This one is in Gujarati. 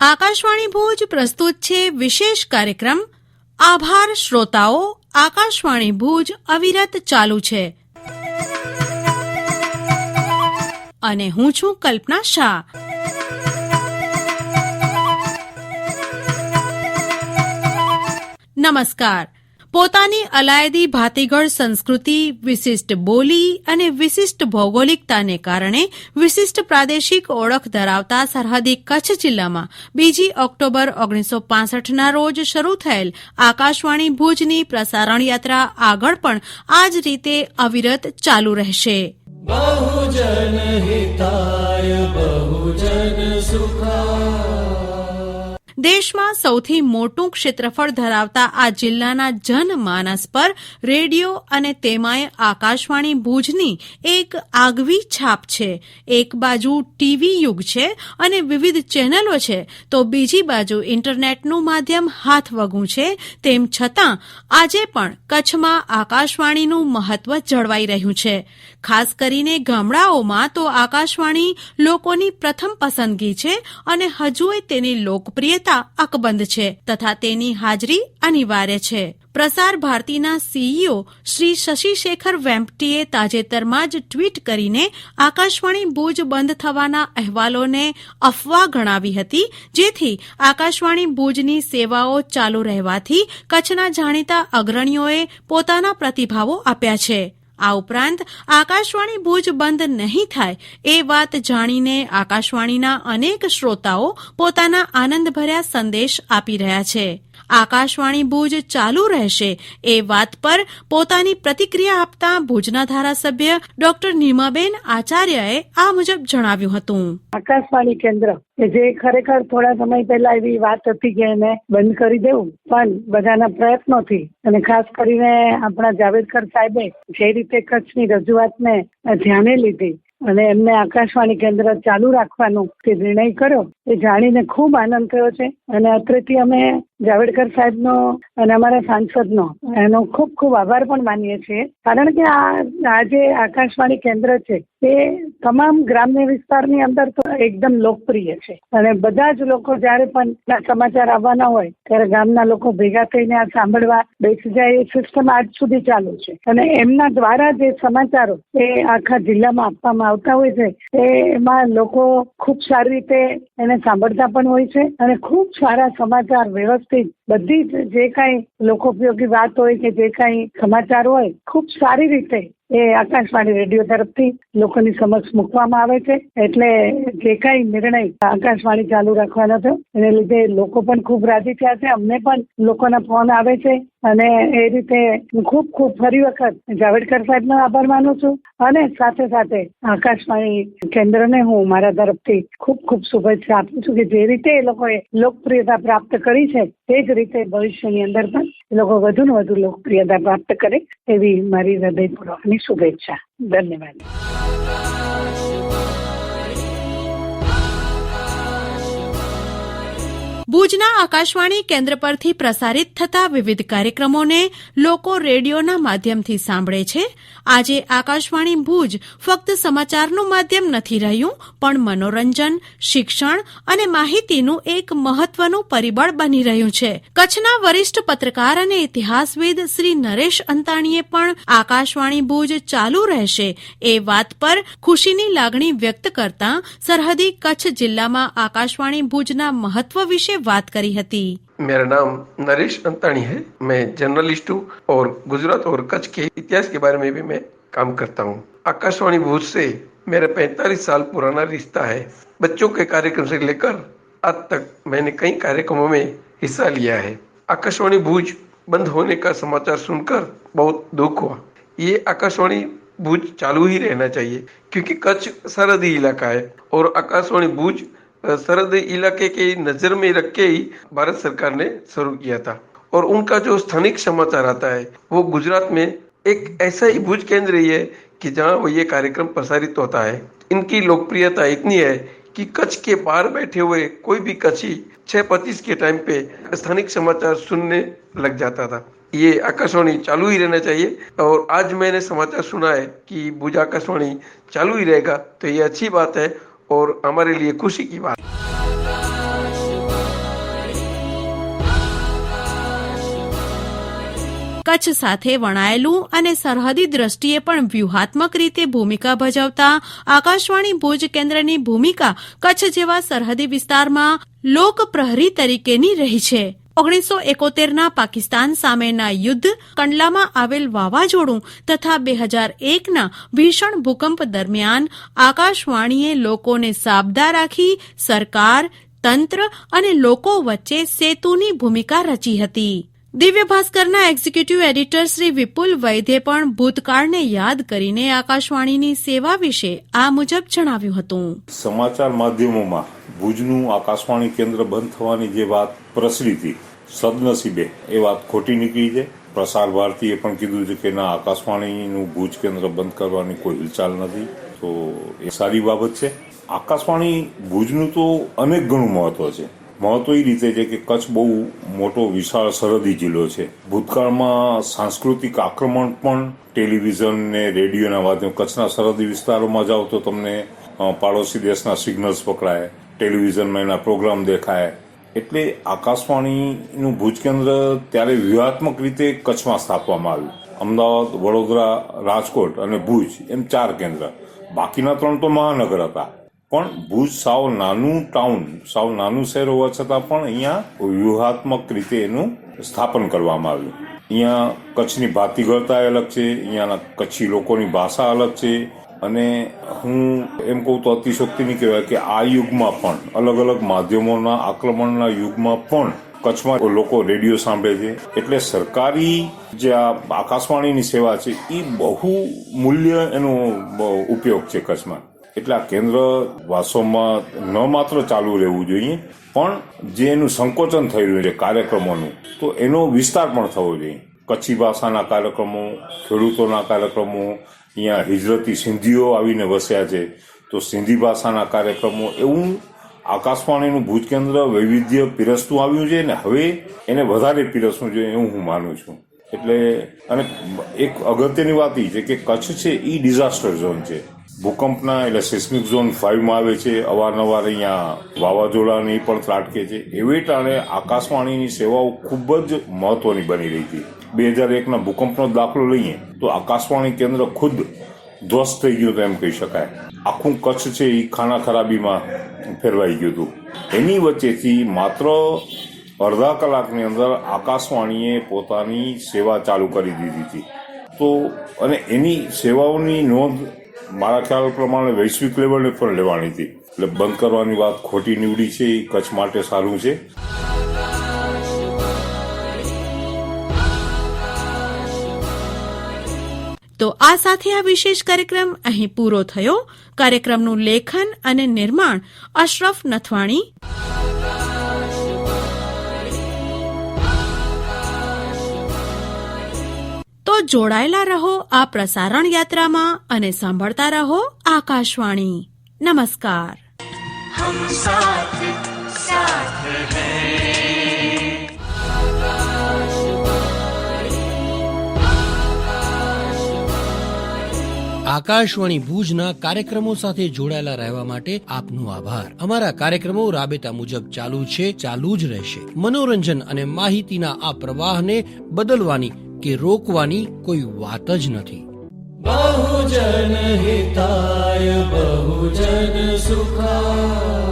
આકાશવાણી ભુજ પ્રસ્તુત છે વિશેષ કાર્યક્રમ, આભાર શ્રોતાઓ, આકાશવાણી ભુજ અવિરત ચાલુ છે. અને હું છું કલ્પના શાહ. નમસ્કાર. પોતાની અલાયદી ભાતીગળ સંસ્કૃતિ, વિશિષ્ટ બોલી અને વિશિષ્ટ ભૌગોલિકતાને કારણે વિશિષ્ટ પ્રાદેશિક ઓળખ ધરાવતા સરહદી કચ્છ જિલ્લામાં બીજી ઓક્ટોબર ઓગણીસો ના રોજ શરૂ થયેલ આકાશવાણી ભુજની પ્રસારણ યાત્રા આગળ પણ આ જ રીતે અવિરત ચાલુ રહેશે. બહુજન હિતાય બહુ દેશમાં સૌથી મોટું ક્ષેત્રફળ ધરાવતા આ જિલ્લાના જનમાનસ પર રેડિયો અને તેમાંય આકાશવાણી ભુજની એક આગવી છાપ છે. એક બાજુ ટીવી યુગ છે અને વિવિધ ચેનલો છે. તો બીજી બાજુ ઇન્ટરનેટનું માધ્યમ હાથવગું છે. તેમ છતાં, આજે પણ કચ્છમાં આકાશવાણીનું મહત્વ જળવાઈ રહ્યું છે. ખાસ કરીને ગામડાઓમાં તો આકાશવાણી લોકોની પ્રથમ પસંદગી છે અને હજુય તેની લોકપ્રિયતા અકબંધ છે તથા તેની હાજરી અનિવાર્ય છે. પ્રસાર ભારતીના સીઈઓ શ્રી શશી શેખર વેમ્પટીએ તાજેતરમાં જ ટ્વીટ કરીને આકાશવાણી ભુજ બંધ થવાના અહેવાલોને અફવા ગણાવી હતી, જેથી આકાશવાણી ભુજની સેવાઓ ચાલુ રહેવાથી કચ્છના જાણીતા અગ્રણીઓએ પોતાના પ્રતિભાવો આપ્યા છે. આ ઉપરાંત આકાશવાણી ભુજ બંધ નહીં થાય એ વાત જાણીને આકાશવાણીના અનેક શ્રોતાઓ પોતાના આનંદભર્યા સંદેશ આપી રહ્યા છે. આકાશવાણી ભુજ ચાલુ રહેશે. એ વાત પર પોતાની પ્રતિક્રિયા આપતા ભુજના ધારાસભ્ય ડોક્ટર નીમાબેન આચાર્યએ આ મુજબ જણાવ્યું હતું. આકાશવાણી કેન્દ્ર, કે જે ખરેખર થોડા સમય પહેલા એવી વાત હતી કે એને બંધ કરી દેવું, પણ બધાના પ્રયત્નોથી અને ખાસ કરીને આપણા જાવેદકર સાહેબે જે રીતે કચ્છની રજૂઆતને ધ્યાને લીધી અને એમને આકાશવાણી કેન્દ્ર ચાલુ રાખવાનો જે નિર્ણય કર્યો, એ જાણીને ખૂબ આનંદ થયો છે. અને અત્રેથી અમે જાવેડકર સાહેબનો અને અમારા સાંસદનો, એનો ખૂબ ખૂબ આભાર પણ માનીએ છીએ. કારણ કે આ જે આકાશવાણી કેન્દ્ર છે, એ તમામ ગ્રામ્ય વિસ્તારની અંદર તો એકદમ લોકપ્રિય છે. અને બધા જ લોકો જ્યારે પણ સમાચાર આવવાના હોય, ત્યારે ગામના લોકો ભેગા થઈને આ સાંભળવા બેસી જાય, એ સિસ્ટમ આજ સુધી ચાલુ છે. અને એમના દ્વારા જે સમાચારો એ આખા જિલ્લામાં આપવામાં આવતા હોય છે એમાં લોકો ખૂબ સારી રીતે એને સાંભળતા પણ હોય છે અને ખૂબ સારા સમાચાર વ્યવસ્થિત બધી જ જે કાંઈ લોકોપયોગી વાત હોય કે જે કાંઈ સમાચાર હોય, ખૂબ સારી રીતે એ આકાશવાણી રેડિયો તરફથી લોકોની સમક્ષ મૂકવામાં આવે છે. એટલે જે કાંઈ નિર્ણય આકાશવાણી ચાલુ રાખવાનો થયો એને લીધે લોકો પણ ખૂબ રાજી થયા છે. અમને પણ લોકોના ફોન આવે છે. અને એ રીતે હું ખૂબ ખૂબ ફરી વખત જાવેડકર સાહેબનો આભાર માનું છું અને સાથે સાથે આકાશવાણી કેન્દ્રને હું મારા તરફથી ખૂબ ખૂબ શુભેચ્છા આપું છું કે જે રીતે એ લોકોએ લોકપ્રિયતા પ્રાપ્ત કરી છે તે જ રીતે ભવિષ્યની અંદર પણ એ લોકો વધુ ને વધુ લોકપ્રિયતા પ્રાપ્ત કરે એવી મારી હૃદયપૂર્વકની શુભેચ્છા. ધન્યવાદ. ભુજના આકાશવાણી કેન્દ્ર પરથી પ્રસારિત થતા વિવિધ કાર્યક્રમોને લોકો રેડિયોના માધ્યમથી સાંભળે છે. આજે આકાશવાણી ભુજ ફક્ત સમાચારનું માધ્યમ નથી રહ્યું, પણ મનોરંજન, શિક્ષણ અને માહિતીનું એક મહત્વનું પરિબળ બની રહ્યું છે. કચ્છના વરિષ્ઠ પત્રકાર અને ઇતિહાસવિદ શ્રી નરેશ અંતાણીએ પણ આકાશવાણી ભુજ ચાલુ રહેશે એ વાત પર ખુશીની લાગણી વ્યક્ત કરતા સરહદી કચ્છ જિલ્લામાં આકાશવાણી ભુજના મહત્વ વિશે बात करी હતી मेरा नाम नरेश अंतानी है। मैं जर्नलिस्ट हूँ और गुजरात और कच्छ के इतिहास के बारे में भी मैं काम करता हूँ। आकाशवाणी भूज से मेरा 45 साल पुराना रिश्ता है। बच्चों के कार्यक्रम से लेकर आज तक मैंने कई कार्यक्रमों में हिस्सा लिया है। आकाशवाणी भूज बंद होने का समाचार सुनकर बहुत दुख हुआ। ये आकाशवाणी भूज चालू ही रहना चाहिए, क्योंकि कच्छ सरहदी इलाका है और आकाशवाणी भूज सरहदी इलाके के नज़र में रख के ही भारत सरकार ने शुरू किया था। और उनका जो स्थानिक समाचार आता है, वो गुजरात में एक ऐसा ही भुज केंद्र ही है कि जहाँ वो ये कार्यक्रम प्रसारित होता है। इनकी लोकप्रियता इतनी है कि कच्छ के बाहर बैठे हुए कोई भी कच्छी छह पच्चीस के टाइम पे स्थानिक समाचार सुनने लग जाता था। ये आकाशवाणी चालू ही रहना चाहिए। और आज मैंने समाचार सुना है कि भुज आकाशवाणी चालू ही रहेगा तो ये अच्छी बात है। और हमारे लिए खुशी की बात। કચ્છ સાથે વણાયેલું અને સરહદી દ્રષ્ટિએ પણ વ્યૂહાત્મક રીતે ભૂમિકા ભજવતા આકાશવાણી ભુજ કેન્દ્રની ભૂમિકા કચ્છ જેવા સરહદી વિસ્તારમાં લોક પ્રહરી તરીકેની રહી છે. ઓગણીસો એકોતેરના પાકિસ્તાન સામેના યુદ્ધ કંડલામાં આવેલ વાવાઝોડું તથા બે હજાર એકના ભીષણ ભૂકંપ દરમિયાન આકાશવાણીએ લોકોને સાબદા રાખી સરકાર, તંત્ર અને લોકો વચ્ચે સેતુની ભૂમિકા રચી હતી. દિવ્ય ભાસ્કરના એક્ઝિક્યુટિવ એડિટર શ્રી વિપુલ વૈદ્યે પણ ભૂતકાળને યાદ કરીને આકાશવાણીની સેવા વિશે આ મુજબ જણાવ્યું હતું. સમાચાર માધ્યમોમાં ભુજનું આકાશવાણી કેન્દ્ર બંધ થવાની જે વાત પ્રસરી હતી સદનસીબે એ વાત ખોટી નીકળી છે. પ્રસાર ભારતીએ પણ કીધું છે કે ના, આકાશવાણીનું ભુજ કેન્દ્ર બંધ કરવાની કોઈ હિલચાલ નથી. તો એ સારી બાબત છે. આકાશવાણી ભુજનું તો અનેક ગણું મહત્વ છે. મહત્વ એ રીતે છે કે કચ્છ બહુ મોટો, વિશાળ, સરહદી જિલ્લો છે. ભૂતકાળમાં સાંસ્કૃતિક આક્રમણ પણ ટેલિવિઝન ને રેડિયોના માધ્યમ, કચ્છના સરહદી વિસ્તારોમાં જાઓ તો તમને પાડોશી દેશના સિગ્નલ્સ પકડાય, ટેલિવિઝનમાં એના પ્રોગ્રામ દેખાય. એટલે આકાશવાણીનું ભુજ કેન્દ્ર ત્યારે વ્યૂહાત્મક રીતે કચ્છમાં સ્થાપવામાં આવ્યું. અમદાવાદ, વડોદરા, રાજકોટ અને ભુજ એમ ચાર કેન્દ્ર. બાકીના ત્રણ તો મહાનગર હતા. પણ ભુજ સાવ નાનું ટાઉન, સાવ નાનું શહેર હોવા છતાં પણ અહીંયા વ્યૂહાત્મક રીતે એનું સ્થાપન કરવામાં આવ્યું. અહીંયા કચ્છની ભાતીગળતા અલગ છે, અહીંયાના કચ્છી લોકોની ભાષા અલગ છે અને હું એમ કહું તો અતિશોક્તિ નહીં કહેવાય કે આ યુગમાં પણ અલગ અલગ માધ્યમોના આક્રમણના યુગમાં પણ કચ્છમાં લોકો રેડિયો સાંભળે છે. એટલે સરકારી જે આ આકાશવાણીની સેવા છે એ બહુ મૂલ્ય એનો ઉપયોગ છે કચ્છમાં. એટલે આ કેન્દ્ર વાસોમાં ન માત્ર ચાલુ રહેવું જોઈએ, પણ જે એનું સંકોચન થઈ રહ્યું છે કાર્યક્રમોનું, તો એનો વિસ્તાર પણ થવો જોઈએ. કચ્છી ભાષાના કાર્યક્રમો, ખેડૂતોના કાર્યક્રમો અહીંયા હિજરતી સિંધીઓ આવીને વસ્યા છે. તો સિંધી ભાષાના કાર્યક્રમો એવું આકાશવાણીનું ભુજ કેન્દ્ર વૈવિધ્ય પીરસતું આવ્યું છે ને હવે એને વધારે પીરસવું જોઈએ એવું હું માનું છું. એટલે અને એક અગત્યની વાત એ છે કે કચ્છ છે એ ડિઝાસ્ટર ઝોન છે. ભૂકંપના એટલે સિસ્મિક ઝોન ફાઇવમાં આવે છે, અવારનવાર અહીંયા વાવાઝોડાની પણ ત્રાટકે છે. એવી ટાણે આકાશવાણીની સેવાઓ ખૂબ જ મહત્વની બની રહી હતી બે હજાર એકના ભૂકંપનો દાખલો લઈએ, તો આકાશવાણી કેન્દ્ર ખુદ ધ્વસ્ત થઈ ગયું એમ કહી શકાય. આખું કચ્છ છે એ ખાના ખરાબીમાં ફેરવાઈ ગયું હતું. એની વચ્ચેથી માત્ર અડધા કલાકની અંદર આકાશવાણીએ પોતાની સેવા ચાલુ કરી દીધી હતી. તો અને એની સેવાઓની નોંધ મારા ખ્યાલ પ્રમાણે વૈશ્વિક લેવલે પણ લેવાની હતી. એટલે બંધ કરવાની વાત ખોટી નીવડી છે, એ કચ્છ માટે સારું છે. તો આ સાથે આ વિશેષ કાર્યક્રમ અહીં પૂરો થયો. કાર્યક્રમનું લેખન અને નિર્માણ અશરફ નથવાણી. તો જોડાયેલા રહો આ પ્રસારણ યાત્રામાં અને સાંભળતા રહો આકાશવાણી. નમસ્કાર. આકાશવાણી ભુજના કાર્યક્રમો સાથે જોડાયેલા રહેવા માટે આપનો આભાર. અમારા કાર્યક્રમો રાબેતા મુજબ ચાલુ છે ચાલુ જ રહેશે. મનોરંજન અને માહિતીના આ પ્રવાહને બદલવાની કે રોકવાની કોઈ વાત જ નથી. બહુજન હિતાય બહુજન સુખાય